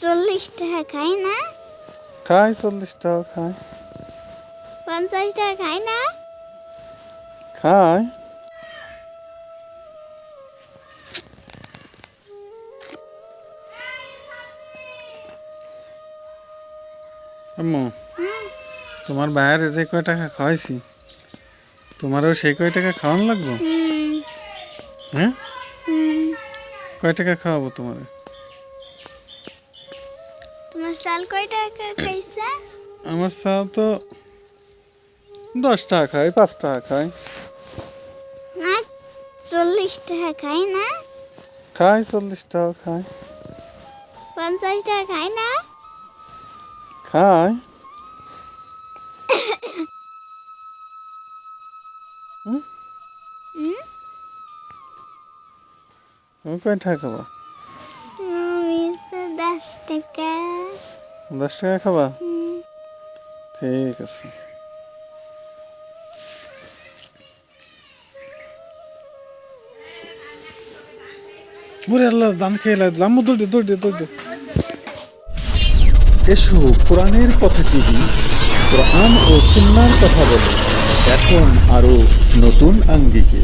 চল্লিশ টাকা খাই না? খায় চল্লিশ টাকা খায় পঞ্চাশ টাকা খাই না? খায় আম্মু তোমার বাইরে যে কয় টাকা খাওয়াইছি তোমারও সেই কয় টাকা খাওয়ান লাগবো? হ্যাঁ? কয় টাকা খাওয়াবো তোমার? তোমার চাল কয় টাকা খাইছে আমার চাল তো দশ টাকা খায় পাঁচ টাকা খায়। না চল্লিশ টাকা খাই না? খায় চল্লিশ টাকা খায়। পঞ্চাশ টাকা খাই না? খায়। হুম? কয় টাকা খাবা? দশ টাকা দশ টাকা খাবা ঠিক আছে। ওরে আল্লাহ দান খেয়ে লাগলাম দৌড়ে দৌড়ে দৌড়ে এসো কোরআনের কথা টিভি কোরআন ও সুন্নার কথা বলে। এখন আরও নতুন আঙ্গিকে।